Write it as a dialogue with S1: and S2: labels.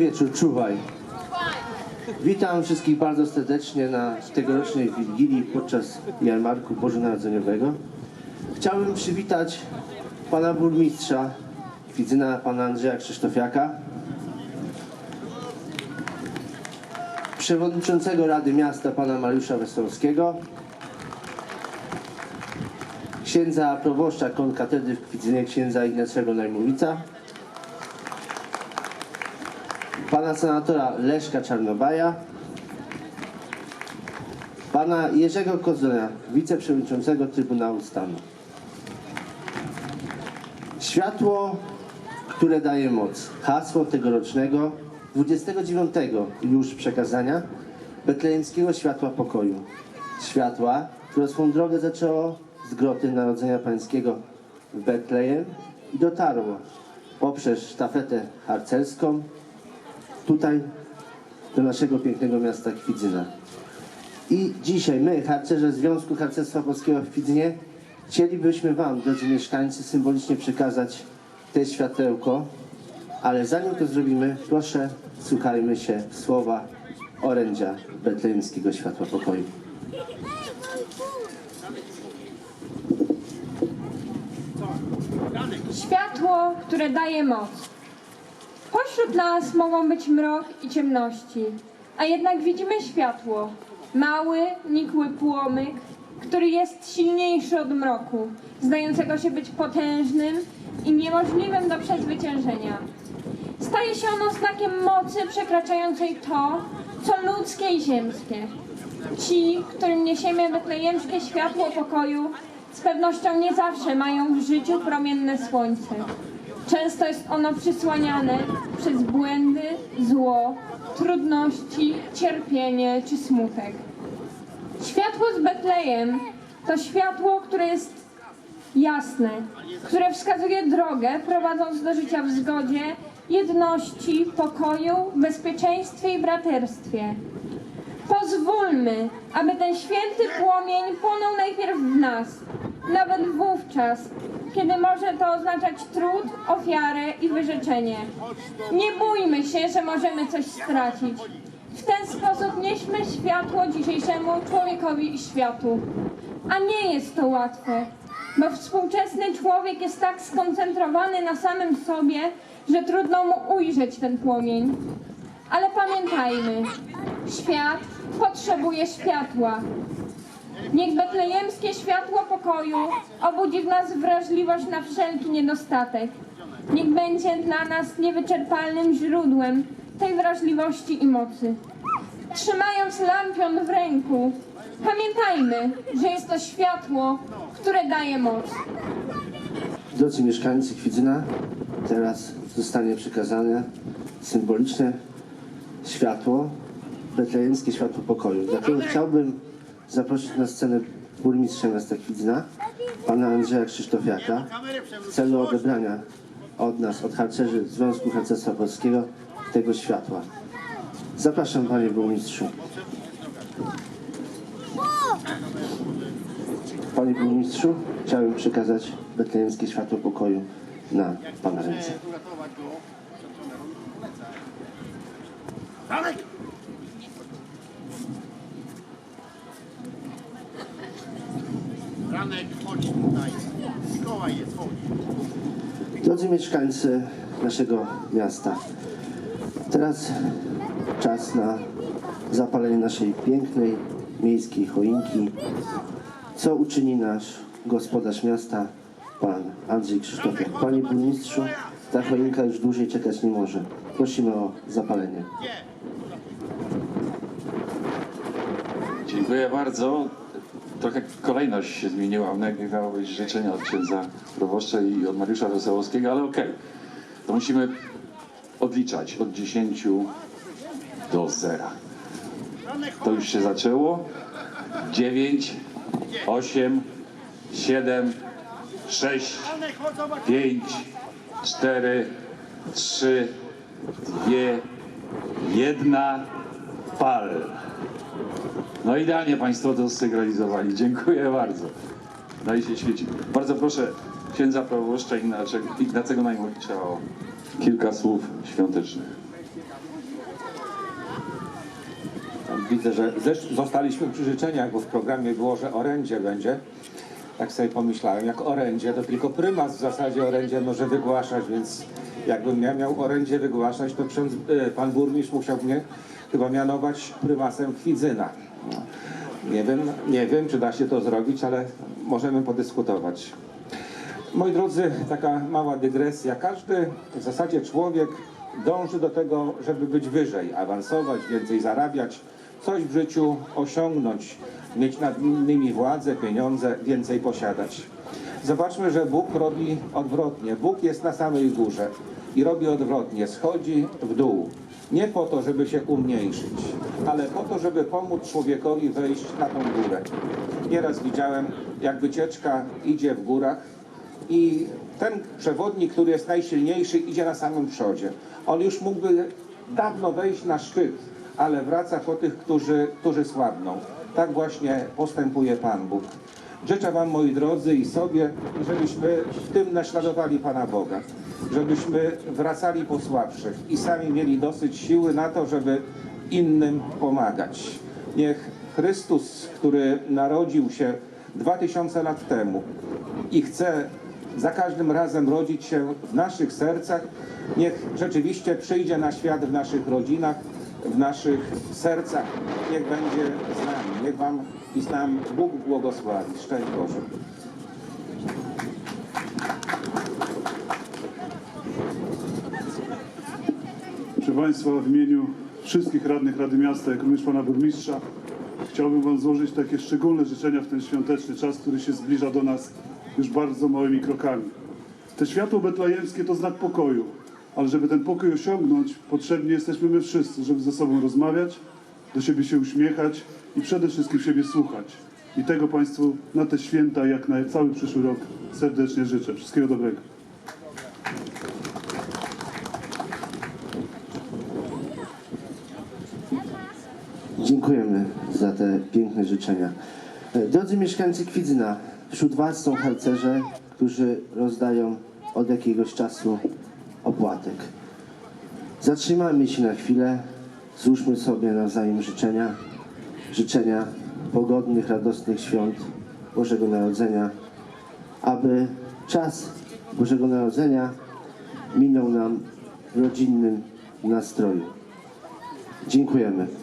S1: Wieczór, czuwaj. Witam wszystkich bardzo serdecznie na tegorocznej Wigilii podczas jarmarku bożonarodzeniowego. Chciałbym przywitać pana burmistrza Kwidzyna, pana Andrzeja Krzysztofiaka, przewodniczącego Rady Miasta pana Mariusza Wesołowskiego, księdza proboszcza konkatedry w Kwidzynie, księdza Ignacego Najmowica, pana senatora Leszka Czarnobaja, pana Jerzego Kozonia, wiceprzewodniczącego Trybunału Stanu. Światło, które daje moc. Hasło tegorocznego, 29 już przekazania Betlejemskiego Światła Pokoju. Światła, które swą drogę zaczęło z groty Narodzenia Pańskiego w Betlejem i dotarło poprzez sztafetę harcerską tutaj do naszego pięknego miasta Kwidzyna. I dzisiaj my, harcerze Związku Harcerstwa Polskiego w Kwidzynie, chcielibyśmy Wam, drodzy mieszkańcy, symbolicznie przekazać te światełko, ale zanim to zrobimy, proszę, słuchajmy się słowa orędzia betlejemskiego światła pokoju.
S2: Światło, które daje moc. Pośród nas mogą być mrok i ciemności, a jednak widzimy światło. Mały, nikły płomyk, który jest silniejszy od mroku, zdającego się być potężnym i niemożliwym do przezwyciężenia. Staje się ono znakiem mocy przekraczającej to, co ludzkie i ziemskie. Ci, którym niesiemy betlejemskie światło pokoju, z pewnością nie zawsze mają w życiu promienne słońce. Często jest ono przysłaniane przez błędy, zło, trudności, cierpienie czy smutek. Światło z Betlejem to światło, które jest jasne, które wskazuje drogę, prowadząc do życia w zgodzie, jedności, pokoju, bezpieczeństwie i braterstwie. Pozwólmy, aby ten święty płomień płonął najpierw w nas, nawet wówczas, kiedy może to oznaczać trud, ofiarę i wyrzeczenie. Nie bójmy się, że możemy coś stracić. W ten sposób nieśmy światło dzisiejszemu człowiekowi i światu. A nie jest to łatwe, bo współczesny człowiek jest tak skoncentrowany na samym sobie, że trudno mu ujrzeć ten płomień. Ale pamiętajmy, świat potrzebuje światła. Niech betlejemskie światło pokoju obudzi w nas wrażliwość na wszelki niedostatek. Niech będzie dla nas niewyczerpalnym źródłem tej wrażliwości i mocy. Trzymając lampion w ręku, pamiętajmy, że jest to światło, które daje moc.
S1: Drodzy mieszkańcy Kwidzyna, teraz zostanie przekazane symboliczne światło, betlejemskie światło pokoju. Dlatego chciałbym zaprosić na scenę burmistrza miasta Kwidzyna, pana Andrzeja Krzysztofiaka, w celu odebrania od nas, od harcerzy Związku Harcerstwa Polskiego, tego światła. Zapraszam panie burmistrzu. Panie burmistrzu, chciałbym przekazać betlejemskie światło pokoju na pana ręce.
S3: Ranek, chodź tutaj. Mikołaj jest, chodź.
S1: Drodzy mieszkańcy naszego miasta, teraz czas na zapalenie naszej pięknej miejskiej choinki. Co uczyni nasz gospodarz miasta, pan Andrzej Krzysztofiak. Panie burmistrzu, ta choinka już dłużej czekać nie może. Prosimy o zapalenie.
S4: Dziękuję bardzo. Trochę kolejność się zmieniła. Najpierw miało być życzenia od księdza proboszcza i od Mariusza Wesołowskiego, ale okej. To musimy odliczać od 10 do 0. To już się zaczęło. 9, 8, 7, 6, 5, 4, 3, 2, 1, pal. No idealnie Państwo to sygnalizowali. Dziękuję bardzo. No i się świeci. Bardzo proszę księdza proboszcza Ignacego, Najmowicza o kilka słów świątecznych.
S5: widzę, że zostaliśmy przy życzeniach, bo w programie było, że orędzie będzie. Tak sobie pomyślałem, jak orędzie, to tylko prymas w zasadzie orędzie może wygłaszać, więc jakbym ja miał orędzie wygłaszać, to ksiądz, e, pan burmistrz musiał mnie chyba mianować prymasem Kwidzyna. Nie wiem, nie wiem, czy da się to zrobić, ale możemy podyskutować. Moi drodzy, taka mała dygresja. Każdy w zasadzie człowiek dąży do tego, żeby być wyżej, awansować, więcej zarabiać, coś w życiu osiągnąć, mieć nad innymi władzę, pieniądze, więcej posiadać. Zobaczmy, że Bóg robi odwrotnie. Bóg jest na samej górze i robi odwrotnie, schodzi w dół. Nie po to, żeby się umniejszyć, ale po to, żeby pomóc człowiekowi wejść na tą górę. Nieraz widziałem, jak wycieczka idzie w górach, i ten przewodnik, który jest najsilniejszy, idzie na samym przodzie. On już mógłby dawno wejść na szczyt, ale wraca po tych, którzy, którzy słabną. Tak właśnie postępuje Pan Bóg. Życzę Wam, moi drodzy, i sobie, żebyśmy w tym naśladowali Pana Boga. Żebyśmy wracali po słabszych i sami mieli dosyć siły na to, żeby innym pomagać. Niech Chrystus, który narodził się dwa tysiące lat temu i chce za każdym razem rodzić się w naszych sercach, niech rzeczywiście przyjdzie na świat w naszych rodzinach, w naszych sercach. Niech będzie z nami. Niech Wam i z nam Bóg błogosławi. Szczęść Boże.
S6: Państwa, w imieniu wszystkich radnych Rady Miasta, jak również Pana Burmistrza, chciałbym Wam złożyć takie szczególne życzenia w ten świąteczny czas, który się zbliża do nas już bardzo małymi krokami. Te światło betlejemskie to znak pokoju, ale żeby ten pokój osiągnąć, potrzebni jesteśmy my wszyscy, żeby ze sobą rozmawiać, do siebie się uśmiechać i przede wszystkim siebie słuchać. I tego Państwu na te święta, jak na cały przyszły rok serdecznie życzę. Wszystkiego dobrego.
S1: Dziękujemy za te piękne życzenia. E, Drodzy mieszkańcy Kwidzyna, wśród Was są harcerze, którzy rozdają od jakiegoś czasu opłatek. Zatrzymajmy się na chwilę, złóżmy sobie nawzajem życzenia, życzenia pogodnych, radosnych świąt Bożego Narodzenia, aby czas Bożego Narodzenia minął nam w rodzinnym nastroju. Dziękujemy.